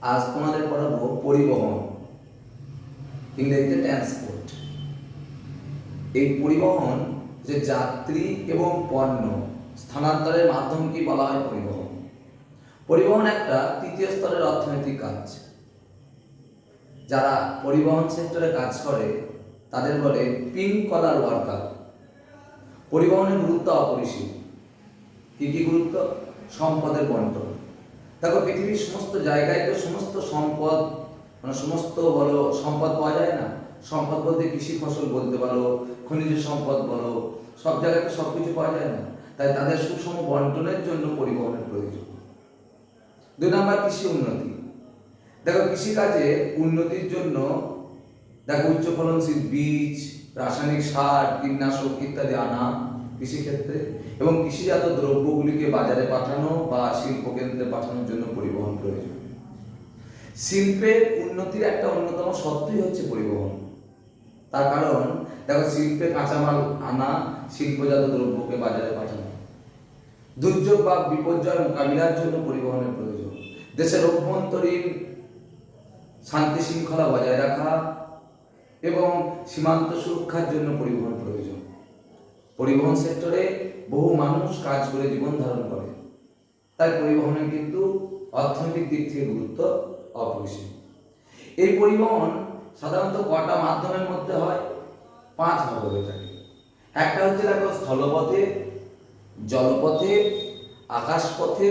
আজ তোমাদের পড়াবো পরিবহন, ইংরেজিতে ট্রান্সপোর্ট এই পরিবহন যে যাত্রী এবং পণ্য, স্থানান্তরের মাধ্যমকে বলা হয় পরিবহন? পরিবহন একটা তৃতীয় স্তরের অর্থনৈতিক কাজ। যারা পরিবহন সেক্টরে কাজ করে, তাদের বলে পিঙ্ক কলার ওয়ার্কার। পরিবহনের গুরুত্ব অপরিসীম। কি কি গুরুত্ব? সম্পদের বন্টন। দেখো পৃথিবীর সমস্ত জায়গায় তো সমস্ত সম্পদ মানে সমস্ত বলো, সম্পদ পাওয়া যায় না? সম্পদ বলতে কৃষি ফসল বলতে পারো, খনিজ সম্পদ বলো, সব জায়গায় তো সব কিছু পাওয়া যায় না। তাই তাদের সুষম বন্টনের জন্য পরিবহনের প্রয়োজন। দুই নম্বর, কৃষি উন্নতি। দেখো কৃষিকাজে উন্নতির জন্য দেখো উচ্চ ফলনশীল বীজ, রাসায়নিক সার, কীটনাশক ইত্যাদি আনা কৃষিক্ষেত্রে এবং কৃষিজাত দ্রব্যগুলিকে বাজারে পাঠানো বা শিল্প কেন্দ্রে পাঠানোর জন্য পরিবহন প্রয়োজন। শিল্পের উন্নতির একটা অন্যতম সত্যই হচ্ছে পরিবহন। তার কারণ, দেখো শিল্পে কাঁচামাল আনা, শিল্পজাত দ্রব্যকে বাজারে পাঠানো। দুর্যোগ বা বিপর্যয় মোকাবিলার জন্য পরিবহনের প্রয়োজন। দেশের অভ্যন্তরীণ শান্তি শৃঙ্খলা বজায় রাখা এবং সীমান্ত সুরক্ষার জন্য পরিবহন প্রয়োজন। পরিবহন সেক্টরে বহু মানুষ কাজ করে জীবন ধারণ করে। তাই পরিবহনের কিন্তু অর্থনৈতিক দিক থেকে গুরুত্ব অপরিসীম। এই পরিবহন সাধারণত কটা মাধ্যমের মধ্যে হয়? পাঁচ ভাগ হয়ে থাকে। একটা হচ্ছে দেখো স্থলপথে, জলপথে, আকাশপথে,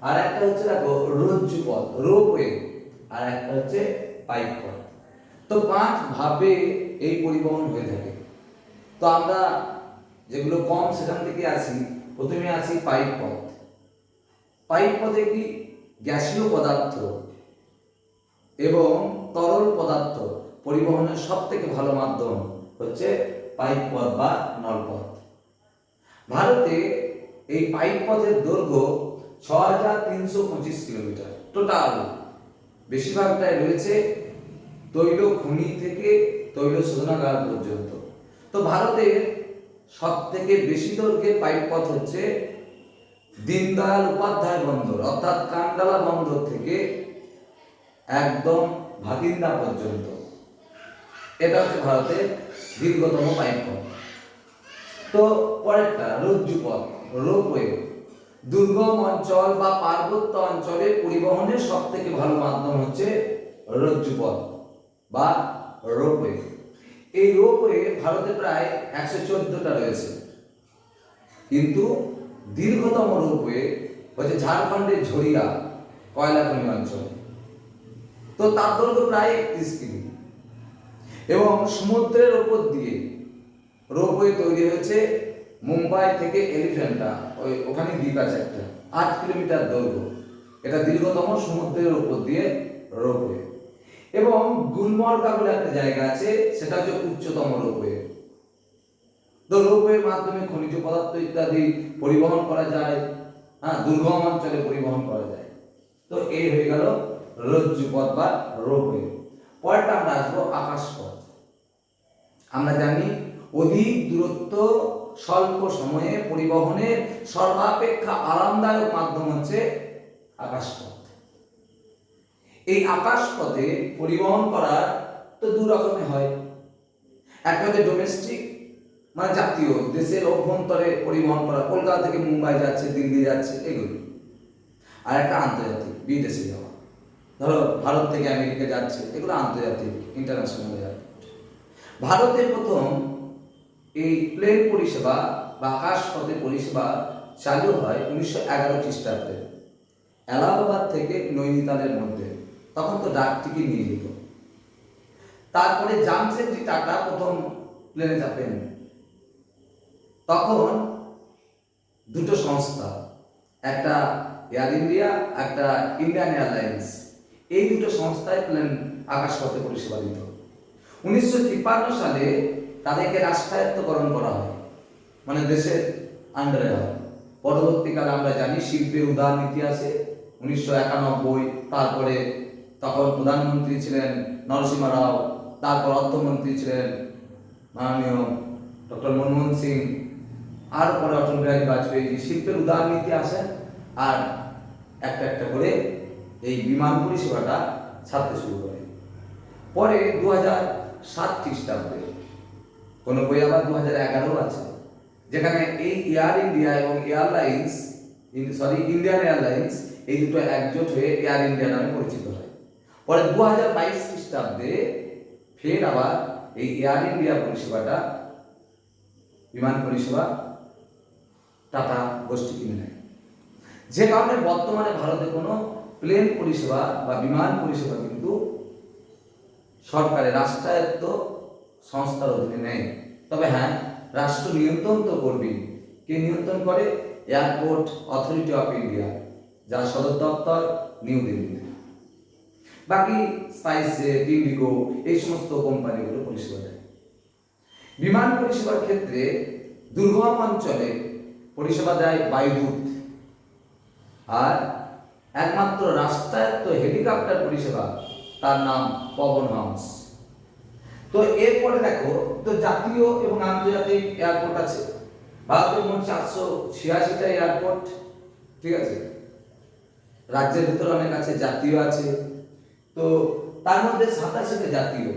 আর একটা হচ্ছে দেখো রজ্জু পথ রোপওয়ে, আর একটা হচ্ছে পাইপ পথ তো পাঁচ ভাবে এই পরিবহন হয়ে থাকে। তো আমরা যেগুলো কম, সেখান থেকে আসি। প্রথমে আসি পাইপ পথ পাইপ পথে কি? গ্যাসীয় পদার্থ এবং তরল পদার্থ। পরিবহনের সব থেকে ভালো মাধ্যম হচ্ছে পাইপ পথ বা নলপথ ভারতে এই পাইপ পথের দৈর্ঘ্য ছ হাজার তিনশো পঁচিশ কিলোমিটার। টোটাল বেশিরভাগটাই রয়েছে তৈল খনি থেকে তৈল শোধনাগার পর্যন্ত। তো ভারতের সব থেকে বেশি দৈর্ঘ্যের পাইপ পথ হচ্ছে দীনদয়াল উপাধ্যায় বন্দর, অর্থাৎ কান্ডালা বন্দর থেকে একদম ভাতিন্দা পর্যন্ত। এটা হচ্ছে ভারতের দীর্ঘতম পাইপ পথ। তো পরেরটা রজ্জু পথ রোপওয়ে। দুর্গম অঞ্চল বা পার্বত্য অঞ্চলে পরিবহনের সব থেকে ভালো মাধ্যম হচ্ছে রজ্জু পথ বা রোপওয়ে। এই রোপওয়ে ভারতে প্রায় একশো চোদ্দটা রয়েছে। কিন্তু দীর্ঘতম রোপওয়ে হচ্ছে ঝাড়খণ্ডের ঝরিয়া, কয়লা খনি অঞ্চল তো তার দৈর্ঘ্য প্রায় একত্রিশ কিমি। এবং সমুদ্রের ওপর দিয়ে রোপওয়ে তৈরি হয়েছে মুম্বাই থেকে এলিফ্যান্টা, ওই ওখানে দ্বীপ আছে একটা, আট কিলোমিটার দৈর্ঘ্য। এটা দীর্ঘতম সমুদ্রের ওপর দিয়ে রোপওয়ে এবং গুলমর্গা বলে একটা জায়গা আছে, সেটা হচ্ছে উচ্চতম রোপওয়ে। তো রোপওয়ের মাধ্যমে খনিজ পদার্থ ইত্যাদি পরিবহন করা যায় হ্যাঁ দুর্গম অঞ্চলে পরিবহন করা যায়। তো এই হয়ে গেল রজ্জু পথ বা রোপওয়ে। পরেরটা আমরা আসব আকাশপথ। আমরা জানি অধিক দূরত্ব স্বল্প সময়ে পরিবহনের সর্বাপেক্ষা আরামদায়ক মাধ্যম হচ্ছে আকাশপথ। এই আকাশ পথে পরিবহন করা তো দু রকমের হয়। একটা হচ্ছে ডোমেস্টিক মানে জাতীয়, দেশের অভ্যন্তরে পরিবহন করা। কলকাতা থেকে মুম্বাই যাচ্ছে, দিল্লি যাচ্ছে, এগুলো। আর একটা আন্তর্জাতিক, বিদেশে যাওয়া। ধরো, ভারত থেকে আমেরিকা যাচ্ছে, এগুলো আন্তর্জাতিক ইন্টারন্যাশনাল এয়ারপোর্ট ভারতে প্রথম এই প্লেন পরিষেবা বা আকাশপথে পরিষেবা চালু হয় উনিশশো এগারো খ্রিস্টাব্দে। এলাহাবাদ থেকে নৈনিতালের মধ্যে। তখন তো ডাক টিকিট নিয়ে যেত। তারপরে জামশেদজি টাটা প্রথম প্লেনে চাপেন। তখন দুটো সংস্থা, একটা এয়ার ইন্ডিয়া একটা ইন্ডিয়ান এয়ারলাইন্স এই দুটো সংস্থায় প্লেন আকাশপথে পরিষেবা দিত। উনিশশো তিপ্পান্ন সালে তাদেরকে রাষ্ট্রায়ত্তকরণ করা হয় মানে দেশের আন্ডারে হয়। পরবর্তীকালে আমরা জানি শিল্পের উদার নীতি আছে উনিশশো একানব্বই, তারপরে তখন প্রধানমন্ত্রী ছিলেন নরসিংহ রাও, তারপর অর্থমন্ত্রী ছিলেন মাননীয় ডক্টর মনমোহন সিং আর পরে অটল বিহারী বাজপেয়ী শিল্পের উদার নীতি আসেন আর একটা একটা করে এই বিমান পরিষেবাটা ছাড়তে শুরু করে। পরে দু হাজার সাত খ্রিস্টাব্দে, কোনো বই আবার দু হাজার এগারো আছে, যেখানে এই এয়ার ইন্ডিয়া এবং এয়ারলাইন্স সরি ইন্ডিয়ান এয়ারলাইন্স এই দুটো একজোট হয়ে এয়ার ইন্ডিয়া নামে পরিচিত হয়। পরে দু হাজার বাইশ খ্রিস্টাব্দে ফের আবার এই এয়ার ইন্ডিয়া পরিষেবাটা, বিমান পরিষেবা টাটা গোষ্ঠী কিনে নেয়। যে কারণে বর্তমানে ভারতে কোনো প্লেন পরিষেবা বা বিমান পরিষেবা কিন্তু সরকারের রাষ্ট্রায়ত্ত সংস্থার অধীনে নেই তবে হ্যাঁ রাষ্ট্র নিয়ন্ত্রণ তো করবেই। কে নিয়ন্ত্রণ করে? এয়ারপোর্ট অথরিটি অফ ইন্ডিয়া যার সদর দপ্তর নিউ দিল্লিতে। বাকি স্পাইসজেট ইন্ডিগো এই সমস্ত কোম্পানিগুলো পরিষেবা দেয়। বিমান পরিষেবার ক্ষেত্রে দুর্গম অঞ্চলে পরিষেবা দেয় বায়ুদূত আর একমাত্র রাষ্ট্রায়ত্ত হেলিকপ্টার পরিষেবা, তার নাম পবন হাউস তো এরপরে দেখো, তো জাতীয় এবং আন্তর্জাতিক এয়ারপোর্ট আছে। ভারতের মোট চারশো ছিয়াশিটা এয়ারপোর্ট ঠিক আছে? রাজ্যের ভিতরে অনেক আছে, জাতীয় আছে। তো তার মধ্যে সাতাশিটা জাতীয়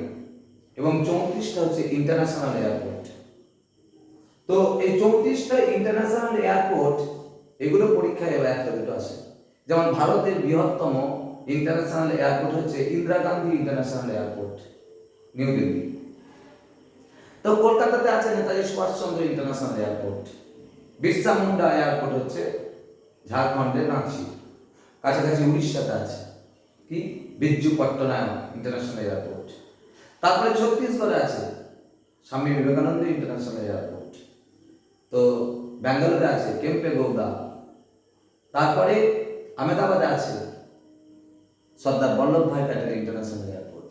এবং চৌত্রিশটা হচ্ছে ইন্টারন্যাশনাল এয়ারপোর্ট তো এই চৌত্রিশটা ইন্টারন্যাশনাল এয়ারপোর্ট এগুলো পরীক্ষায় এবার একটা যেমন ভারতের বৃহত্তম ইন্টারন্যাশনাল এয়ারপোর্ট হচ্ছে Indira Gandhi international airport New Delhi. তো কলকাতাতে আছে Netaji Subhashchandra international airport Birsa Munda airport হচ্ছে ঝাড়খণ্ডের রাঁচি। কাছাকাছি উড়িষ্যাতে আছে। কি? বিজ্জু পট্টনায়ক ইন্টারন্যাশনাল এয়ারপোর্ট তারপরে ছত্তিশগড়ে আছে স্বামী বিবেকানন্দ ইন্টারন্যাশনাল এয়ারপোর্ট তো ব্যাঙ্গালোরে আছে, কেম্পে গৌদা। তারপরে আহমেদাবাদে আছে সর্দার বল্লভভাই প্যাটেল ইন্টারন্যাশনাল এয়ারপোর্ট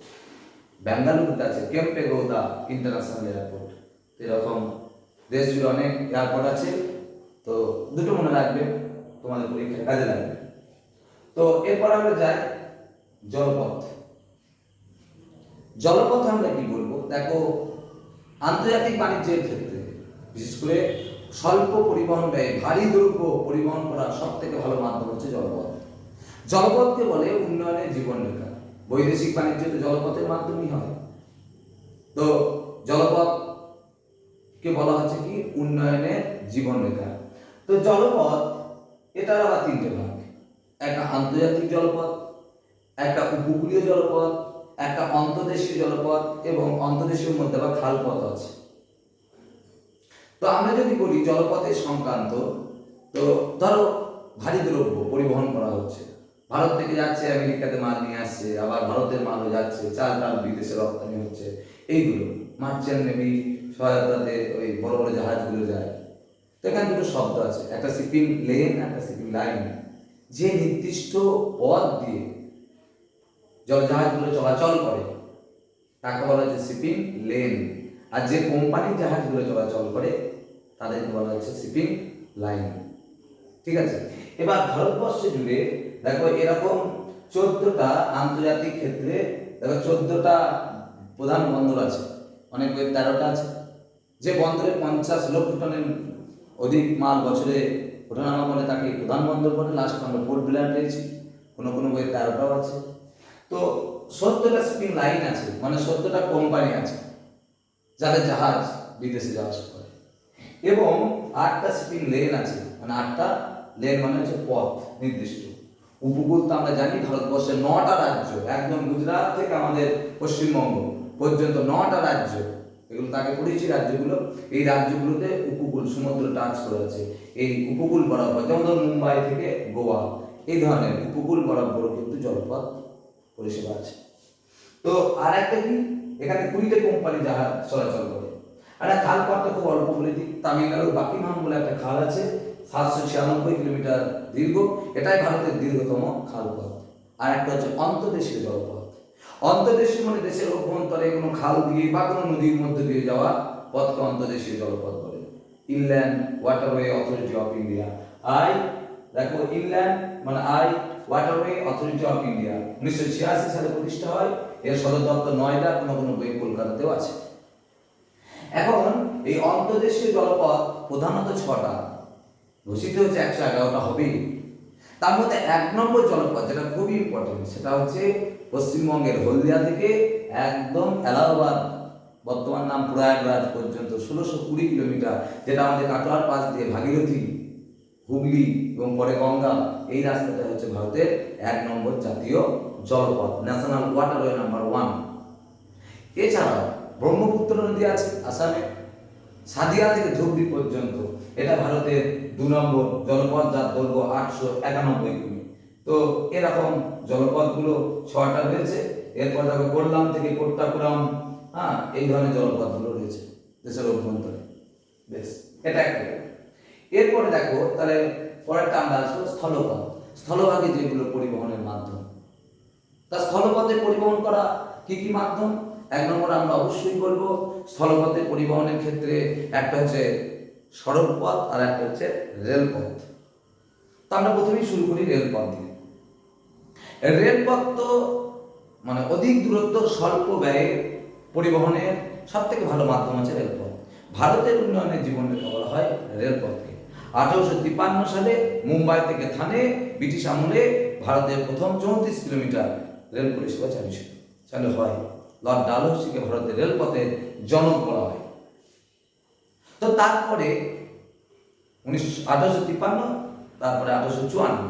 বেঙ্গালুরুতে আছে কেম্পে গৌদা ইন্টারন্যাশনাল এয়ারপোর্ট এরকম দেশ জুড়ে অনেক এয়ারপোর্ট আছে। তো দুটো মনে রাখবে, তোমাদের পরীক্ষায় কাজে লাগবে। তো এরপর আমরা যাই জলপথ। জলপথ আমরা কি বলব? দেখো, আন্তর্জাতিক বাণিজ্যের ক্ষেত্রে, বিশেষ করে স্বল্প পরিবহন ব্যয়, ভারী দ্রব্য পরিবহন করার সব থেকে ভালো মাধ্যম হচ্ছে জলপথ। জলপথকে বলে উন্নয়নের জীবন রেখা। বৈদেশিক বাণিজ্য তো জলপথের মাধ্যমেই হয়। তো জলপথ কে বলা হচ্ছে কি? উন্নয়নের জীবন রেখা। তো জলপথ, এটার আবার তিনটে ভাগ। একটা আন্তর্জাতিক জলপথ একটা উপকূলীয় জলপথ, একটা অন্তর্দেশীয় জলপথ এবং অন্তর্দেশীয় মধ্যে আবার খালপথ আছে। তো আমরা যদি বলি জলপথের সংক্রান্ত, তো ধরো ভারী দ্রব্য পরিবহন করা হচ্ছে। ভারত থেকে যাচ্ছে, আমেরিকাতে মাল নিয়ে আসছে, আবার ভারতের মালও যাচ্ছে চাল ডাল বিদেশে রপ্তানি হচ্ছে। এইগুলো মার্চেন্ট নেভি সহায়তাতে ওই বড় বড় জাহাজগুলো যায়। তো এখানে দুটো শব্দ আছে, একটা শিপিং লেন, একটা শিপিং লাইন। যে নির্দিষ্ট পথ দিয়ে জলজাহাজগুলো চলাচল করে। তাকে বলা হচ্ছে শিপিং লেন। আর যে কোম্পানির জাহাজগুলো চলাচল করে, তাদেরকে বলা হচ্ছে শিপিং লাইন। ঠিক আছে? এবার ভারতবর্ষ জুড়ে দেখো এরকম চোদ্দটা আন্তর্জাতিক ক্ষেত্রে দেখো চোদ্দটা প্রধান বন্দর আছে। অনেক বইয়ের তেরোটা আছে। যে বন্দরে পঞ্চাশ লক্ষ টনের অধিক মাল বছরে ওঠানামা করে, তাকে প্রধান বন্দর বলে লাস্ট আমরা পোর্ট বিলার পেয়েছি। কোনো কোনো বইয়ের তেরোটাও আছে। তো সত্তরটা শিপিং লাইন আছে মানে সত্তরটা কোম্পানি আছে, যাদের জাহাজ বিদেশে যাওয়া করে। এবং আটটা শিপিং লেন আছে মানে আটটা লেন মানে হচ্ছে পথ নির্দিষ্ট। উপকূল তো আমরা জানি ভারতবর্ষের নটা রাজ্য, একদম গুজরাট থেকে আমাদের পশ্চিমবঙ্গ পর্যন্ত নটা রাজ্য। এগুলো তাকে পড়েছি রাজ্যগুলো। এই রাজ্যগুলোতে উপকূল, সমুদ্র টাচ করে আছে। এই উপকূল বরাবর, যেমন ধরুন মুম্বাই থেকে গোয়া, এই ধরনের উপকূল বরাবর কিন্তু জলপথ পরিষেবা আছে। তো আর একটা কি? এখানে কুড়িটা কোম্পানি জাহাজ চলাচল করে। একটা খাল পথটা খুব অল্প বলে দিই। তামিলনাড়ুর বাকিমাম বলে একটা খাল আছে, সাতশো ছিয়ানব্বই কিলোমিটার দীর্ঘ। এটাই ভারতের দীর্ঘতম খাল পথ। আর একটা হচ্ছে অন্তর্দেশীয় জলপথ। অন্তর্দেশীয় মানে দেশের অভ্যন্তরে কোনো খাল দিয়ে বা কোনো নদীর মধ্যে দিয়ে যাওয়া পথকে অন্তর্দেশীয় জলপথ বলে। Inland waterway authority of India, I দেখো ইংল্যান্ড মানে I waterway authority of India উনিশশো ছিয়াশি সালে প্রতিষ্ঠা হয়। এর সদর দপ্তর নয়ডা, কোনো কোনো বই কলকাতাতেও আছে। এখন এই অন্তর্দেশীয় জলপথ প্রধানত ছটা। ঘোষিত হচ্ছে একশো এগারোটা হবেই। তার মধ্যে এক নম্বর জলপথ, যেটা খুবই ইম্পর্টেন্ট সেটা হচ্ছে পশ্চিমবঙ্গের হলদিয়া থেকে একদম এলাহাবাদ, বর্তমান নাম প্রয়াগরাজ পর্যন্ত, ষোলোশো কুড়ি কিলোমিটার, যেটা আমাদের কাটোয়ার পাশ দিয়ে ভাগীরথী, হুগলি এবং পরে গঙ্গা। এই রাস্তাটা হচ্ছে ভারতের এক নম্বর জাতীয় জলপথ ন্যাশনাল ওয়াটারওয়ে নাম্বার ওয়ান এছাড়াও ব্রহ্মপুত্র নদী আছে আসামে, সাদিয়া থেকে ধুবড়ি পর্যন্ত। এটা ভারতের দু নম্বর জলপথ যার দৈর্ঘ্য আটশো একানব্বই কিমি। তো এরকম জলপথগুলো ছটা রয়েছে। এরপর দেখো কোল্লাম থেকে কোট্টাপুরম হ্যাঁ এই ধরনের জলপথগুলো রয়েছে দেশের অভ্যন্তরে। বেশ, এটা একটা এরপরে দেখো তাহলে পরেরটা আমরা আসব স্থলপথ। স্থলভাগে যেগুলো পরিবহনের মাধ্যম। তা স্থলপথে পরিবহন করা কি কি মাধ্যম? এক নম্বর আমরা অবশ্যই বলব, স্থলপথে পরিবহনের ক্ষেত্রে একটা হচ্ছে সড়ক পথ আর একটা হচ্ছে রেলপথ। তা আমরা প্রথমেই শুরু করি রেলপথ দিয়ে। রেলপথ তো মানে অধিক দূরত্ব স্বল্প ব্যয়ে পরিবহনের সব থেকে ভালো মাধ্যম হচ্ছে রেলপথ। ভারতের উন্নয়নের জীবনরেখা বলা হয় রেলপথকে আঠারোশো তিপ্পান্ন সালে মুম্বাই থেকে থানে ব্রিটিশ আমলে ভারতের প্রথম চৌত্রিশ কিলোমিটার রেল পরিষেবা চালু ছিল। চালু হয়। লর্ড ডালহৌসিকে ভারতের রেলপথের জনক বলা হয়। তো তারপরে উনিশশো আঠারোশো তিপ্পান্ন তারপরে আঠারোশো চুয়ান্ন,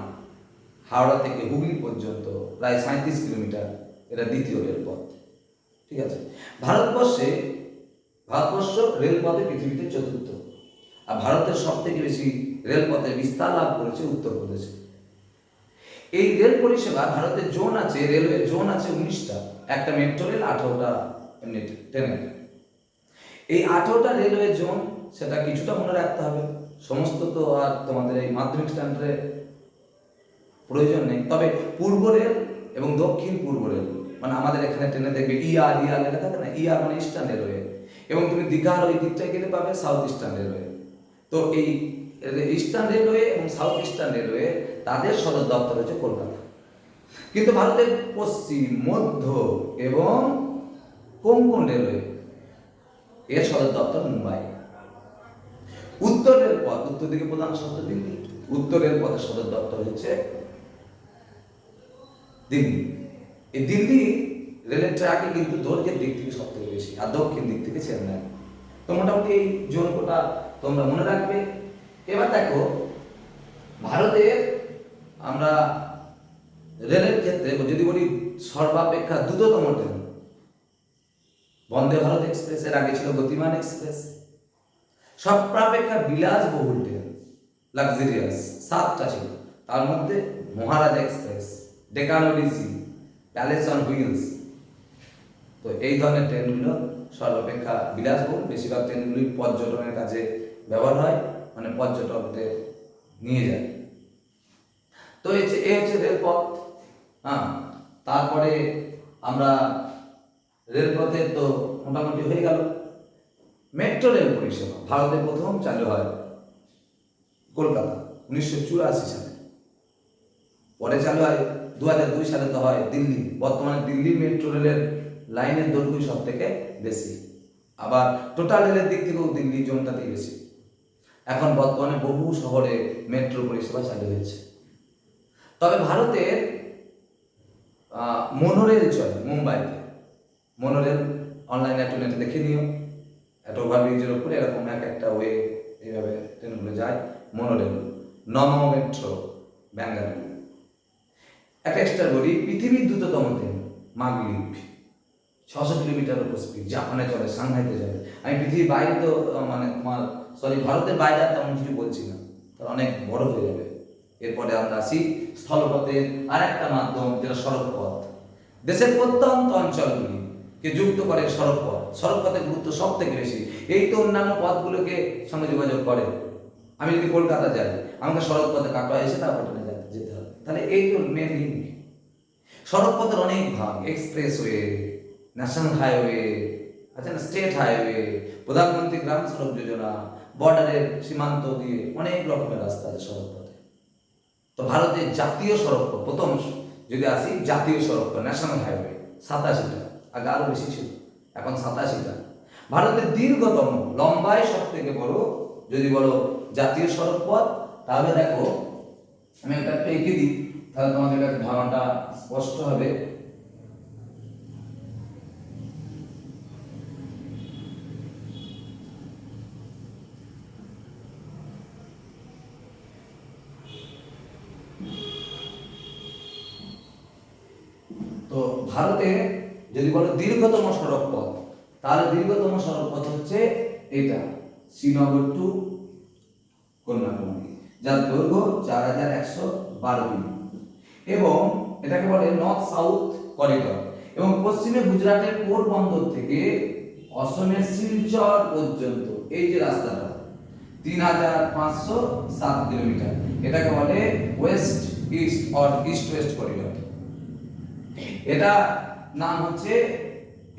হাওড়া থেকে হুগলি পর্যন্ত প্রায় সাঁত্রিশ কিলোমিটার এটা দ্বিতীয় রেলপথ। ঠিক আছে? ভারতবর্ষে ভারতবর্ষ রেলপথে পৃথিবীতে চতুর্থ। আর ভারতের সব থেকে বেশি রেলপথে বিস্তার লাভ করেছে উত্তরপ্রদেশে। এই রেল পরিষেবা ভারতের জোন আছে, রেলওয়ে জোন আছে উনিশটা। একটা মেট্রো রেল আঠারোটা ট্রেনের এই আঠারোটা রেলওয়ে জোন, সেটা কিছুটা মনে রাখতে হবে। সমস্ত তো আর তোমাদের এই মাধ্যমিক স্ট্যান্ডার্ডে প্রয়োজন নেই। তবে পূর্ব রেল এবং দক্ষিণ পূর্ব রেল মানে আমাদের এখানে ট্রেনে দেখবে ইয়ার ইয়ার লেখা থাকে না? ইয়ার মানে ইস্টার্ন রেলওয়ে এবং তুমি দীঘার ওই দিকটায় গেলে পাবে সাউথ ইস্টার্ন রেলওয়ে তো এই ইস্টার্ন রেলওয়ে এবং সাউথ ইস্টার্ন রেলওয়ে তাদের সদর দপ্তর হচ্ছে কলকাতা। কিন্তু ভারতের পশ্চিম, মধ্য এবং কোঙ্কন রেলওয়ে এর সদর দপ্তর মুম্বাই। উত্তর রেলপথ উত্তর দিকে প্রধান শহর দিল্লি উত্তর রেলপথের সদর দপ্তর হচ্ছে দিল্লি। এই দিল্লি রেলের ট্র্যাকে কিন্তু দৈর্ঘ্যের দিক থেকে সব থেকে বেশি, আর দক্ষিণ দিক থেকে চেন্নাই। তো মোটামুটি এই জোন কোটা তোমরা মনে রাখবে। এবার দেখো ভারতের আমরা রেলের ক্ষেত্রে যদি বলি সর্বাপেক্ষা দ্রুততম ট্রেন, বন্দে ভারত এক্সপ্রেস, এর আগে ছিল গতিমান এক্সপ্রেস, সর্বাপেক্ষা বিলাসবহুল ট্রেন, লাক্সারিয়াস, সাতটা ছিল। তার মধ্যে Maharaja Express Deccan Odyssey Palace on Wheels. তো এই ধরনের ট্রেনগুলো সর্বাপেক্ষা বিলাসবহুল। বেশিরভাগ ট্রেনগুলি পর্যটনের কাজে ব্যবহার হয় মানে পর্যটকদের নিয়ে যায়। তো এই যে- এই হচ্ছে রেলপথ। হ্যাঁ তারপরে আমরা রেলপথে তো মোটামুটি হয়ে গেল। মেট্রো রেল পরিষেবা, ভারতে প্রথম চালু হয় কলকাতা, উনিশশো চুরাশি সালে। পরে চালু হয় দু হাজার দুই সালে তো হয় দিল্লি। বর্তমানে দিল্লি মেট্রো রেলের লাইনের দৈর্ঘ্য সব থেকে বেশি। আবার টোটাল রেলের দিক থেকেও দিল্লি জোনটাতেই বেশি। এখন বর্তমানে বহু শহরে মেট্রো পরিষেবা চালু হয়েছে। তবে ভারতের মনোরেল চলে, মুম্বাইতে। মনোরেল অনলাইনে একটু নেটে দেখে নিও। একটা ওভারব্রিজের উপরে এরকম এক একটা ওয়ে এইভাবে ট্রেনগুলো যায়। মনোরেল, নমো মেট্রো, ব্যাঙ্গালুরু। একটা এক্সট্রা বলি, পৃথিবীর দ্রুততম ট্রেন মাগলিপ ছশো কিলোমিটার উপর স্পিড জাপানে চলে, সাংহাইতে যাবে আমি পৃথিবীর বাইরে তো মানে তোমার সরি, ভারতের বাইরে আর তেমন কিছু বলছি না। অনেক বড় হয়ে যাবে। এরপরে আমরা আসি স্থলপথের আর একটা মাধ্যম, যেটা সড়ক পথ দেশের প্রত্যন্ত অঞ্চলগুলি কে যুক্ত করে সড়ক পথ সড়ক পথের গুরুত্ব সব থেকে বেশি। এই তো অন্যান্য পথগুলোকে সঙ্গে যোগাযোগ করে। আমি যদি কলকাতা যাই, আমাকে সড়ক পথে কাটোয়া এসে তারপর যেতে- হবে। তাহলে এই তো মেন লিঙ্ক সড়ক পথের অনেক ভাগ এক্সপ্রেসওয়ে ন্যাশনাল হাইওয়ে আছে না স্টেট হাইওয়ে প্রধানমন্ত্রী গ্রাম সড়ক যোজনা বর্ডারের সীমান্ত দিয়ে অনেক রকমের রাস্তা আছে সড়ক পথে তো ভারতের জাতীয় সড়ক প্রথম যদি আসি, জাতীয় সড়ক ন্যাশনাল হাইওয়ে সাতাশিটা, আগে আরও বেশি ছিল, এখন সাতাশিটা। ভারতের দীর্ঘতম, লম্বায় সব থেকে বড়, যদি বলো জাতীয় সড়ক পথ তাহলে দেখো, আমি একটা একটা এঁকে দিই, তাহলে তোমাদের কাছে ধারণাটা স্পষ্ট হবে তো ভারতে যদি বলো দীর্ঘতম সড়ক পথ। তাহলে দীর্ঘতম সড়ক পথ হচ্ছে এটা, শ্রীনগর টু কন্যাকুমারী, যার দৈর্ঘ্য চার হাজার একশো বারো কিমি। এবং এটাকে বলে নর্থ সাউথ করিডর এবং পশ্চিমে গুজরাটের পোর বন্দর থেকে অসমের শিলচর পর্যন্ত, এই যে রাস্তাটা, তিন হাজার পাঁচশো সাত কিলোমিটার। এটাকে বলে west east or east west corridor এটা নাম হচ্ছে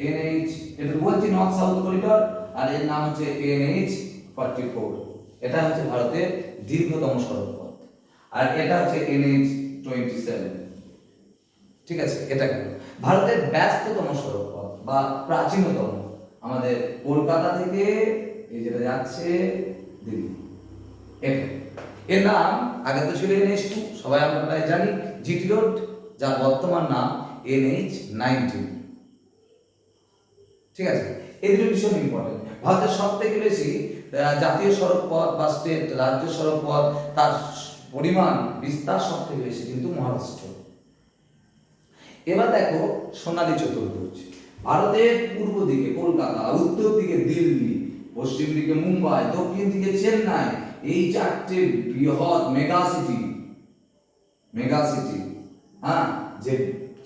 এনএইচ এটা বলছি নর্থ সাউথ করিডর আর এর নাম হচ্ছে এনএইচ ফর্টি ফোর এটা হচ্ছে ভারতের দীর্ঘতম সড়ক পথ আর এটা হচ্ছে এনএইচ টোয়েন্টি সেভেন ঠিক আছে, এটা কেন? ভারতের ব্যস্ততম সড়ক পথ বা প্রাচীনতম আমাদের কলকাতা থেকে এই যেটা যাচ্ছে দিল্লি। এটা এর নাম আগে তো ছিল এনএইচ টু সবাই আমরা প্রায় জানি জিটি রোড যার বর্তমান নাম এনএইচ নাইনটিন ঠিক আছে? এই দুটো ভীষণ ইম্পর্টেন্ট ভারতের সব থেকে বেশি জাতীয় সড়ক পথ বা স্টেট রাজ্য সড়ক পথ, তার পরিমাণ, বিস্তার সব থেকে বেশি কিন্তু মহারাষ্ট্র। এবার দেখো সোনালী ভারতের পূর্ব দিকে কলকাতা, উত্তর দিকে দিল্লি, পশ্চিম দিকে মুম্বাই, দক্ষিণ দিকে চেন্নাই, এই চারটে বৃহৎ মেগা সিটি মেগা সিটি হ্যাঁ? যে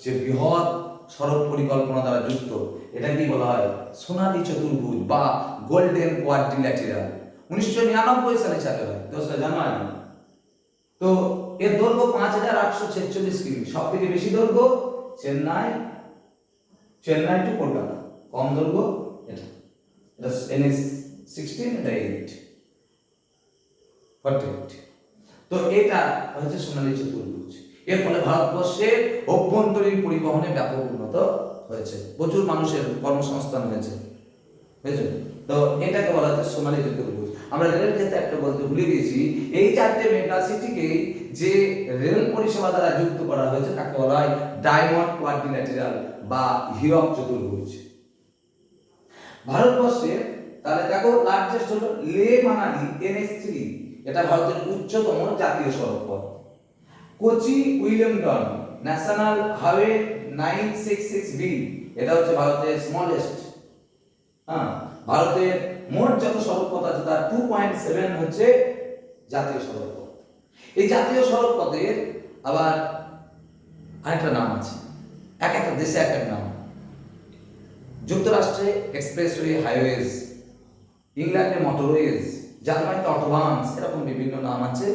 যে বৃহৎ সড়ক পরিকল্পনা দ্বারা যুক্ত এটা কি বলা হয় সোনালী চতুর্ভুজ বা গোল্ডেন কোয়াড্রিল্যাটেরাল উনিশশো নিরানব্বই সালে চালু হয়, দোসরা জানুয়ারি। তো এর দৈর্ঘ্য পাঁচ হাজার আটশো ছেচল্লিশ কিমি। সব থেকে বেশি দৈর্ঘ্য চেন্নাই চেন্নাই টু কলকাতা। কম দৈর্ঘ্য এটা। এটা এনএস সিক্সটিন, এটা এইট। ফর্টি এইট তো এটা হচ্ছে সোনালী চতুর্ভুজ। এর ফলে ভারতবর্ষের অভ্যন্তরীণ পরিবহনে ব্যাপক উন্নত হয়েছে। প্রচুর মানুষের কর্মসংস্থান হয়েছে। বুঝেছ তো এটাকে বলা হচ্ছে সোনালী চতুর্ভুজ আমরা রেলের ক্ষেত্রে একটা বলতে ভুলে গিয়েছি, এই চারটে মেগা সিটিকে যে রেল পরিষেবা দ্বারা যুক্ত করা হয়েছে, তাকে বলা হয় ডায়মন্ড কোয়াড্রিল্যাটেরাল বা হীরক চতুর্ভুজ। ভারতবর্ষে, তাহলে দেখো লার্জেস্ট হলো লে মানালি এনএস থ্রি। এটা ভারতের উচ্চতম জাতীয় সড়ক পথ Kochi উইলিয়ামটন, national highway nine six six B, এটা হচ্ছে ভারতের স্মলেস্ট হ্যাঁ ভারতের মোট যত সড়ক পথ আছে, তার টু পয়েন্ট সেভেন হচ্ছে জাতীয় সড়ক পথ এই জাতীয় সড়ক পথের আবার আরেকটা নাম আছে, এক একটা দেশে এক এক নাম। যুক্তরাষ্ট্রে এক্সপ্রেসওয়ে হাইওয়েজ ইংল্যান্ডে মোটরওয়েজ জার্মানিতে অটোবানস এরকম বিভিন্ন নাম আছে।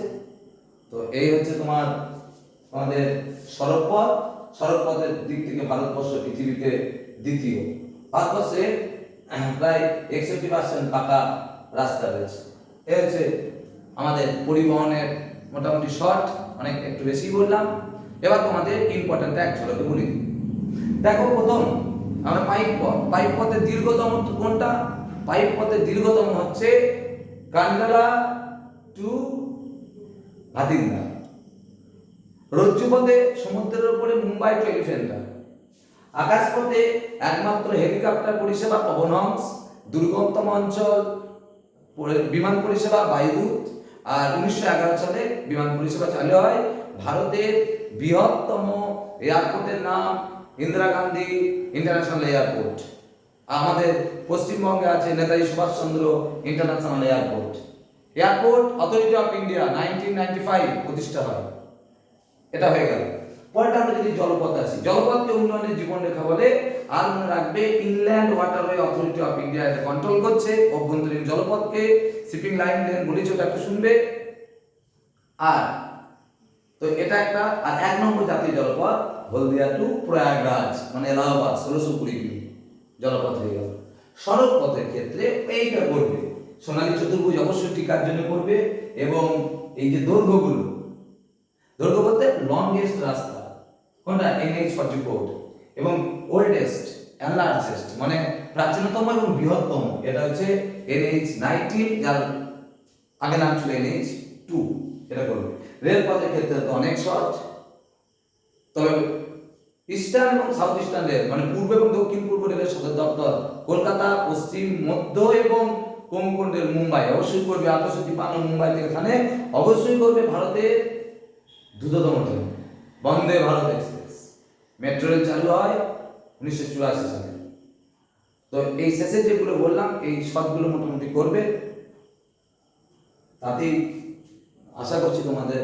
তো এই হচ্ছে তোমার আমাদের সড়ক পথ সড়ক পথের দিক থেকে ভারতবর্ষ পৃথিবীতে দ্বিতীয়। ভারতবর্ষে প্রায় একষট্টি পার্সেন্ট পাকা রাস্তা রয়েছে। এ হচ্ছে আমাদের পরিবহনের মোটামুটি শর্ট, অনেক একটু বেশি বললাম। এবার তোমাদের ইম্পর্টেন্ট এক ঝলকে বলি দিই। দেখো প্রথম, আমরা পাইপ পথ। পাইপ পথের দীর্ঘতম কোনটা? পাইপ পথের দীর্ঘতম হচ্ছে কান্ডালা টু ভাদিন্দা রজ্জুপথে সমুদ্রের উপরে মুম্বাই টু এলিফেন্টা আকাশপথে একমাত্র হেলিকপ্টার পরিষেবা পবনহংস দুর্গমতম অঞ্চল বিমান পরিষেবা বায়ুদূত আর উনিশশো এগারো সালে বিমান পরিষেবা চালু হয় ভারতের বৃহত্তম এয়ারপোর্টের নাম ইন্দিরা গান্ধী ইন্টারন্যাশনাল এয়ারপোর্ট। আমাদের পশ্চিমবঙ্গে আছে Netaji Subhashchandra international airport. Airport authority of India nineteen ninety five প্রতিষ্ঠা হয়। এটা হয়ে গেল। পরেরটা আমরা যদি জলপথ আসি জলপথকে উন্নয়নের জীবন রেখা বলে? আর মনে রাখবে, inland waterway authority of India এটা কন্ট্রোল করছে, অভ্যন্তরীণ জলপথকে শিপিং লাইন লেন বলেছে, ওটা একটু শুনবে। আর, তো এটা একটা, আর এক নম্বর জাতীয় জলপথ, হলদিয়া টু প্রয়াগরাজ মানে এলাহাবাদ, ষোলোশো কুড়ি কিমি জলপথ হয়ে গেল। সড়ক পথের ক্ষেত্রে এইটা করবে সোনালী চতুর্ভুজ অবশ্যই টিকার জন্য করবে এবং এই যে দৈর্ঘ্যগুলো দৈর্ঘ্য বলতে লংগেস্ট রাস্তা, কোনটা? এনএইচ ফর্টি ফোর এবং ওল্ডেস্ট অ্যান্ড লার্জেস্ট মানে প্রাচীনতম এবং বৃহত্তম, এটা হচ্ছে এনএইচ নাইনটিন যার আগে নাম ছিল এনএইচ টু এটা করবে। রেলপথের ক্ষেত্রে তো অনেক সহজ। তবে ইস্টার্ন এবং সাউথ ইস্টার্ন রেল মানে পূর্ব এবং দক্ষিণ পূর্ব রেলের সদর দপ্তর, কলকাতা, পশ্চিম, মধ্য এবং কোঙ্কণ রেল? মুম্বাই। অবশ্যই করবে। আঠারোশো তিপ্পান্ন মুম্বাই থেকে এখানে অবশ্যই করবে ভারতের দ্রুততম train. Vande Bharat express. Metro rail চালু হয় উনিশশো চুরাশি সালে। তো এই শেষে যেগুলো বললাম, এই সবগুলো মোটামুটি করবে। তাতেই আশা করছি তোমাদের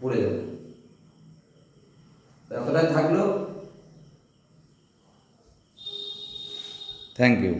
পড়ে যাবে। এতটাই থাকল। Thank you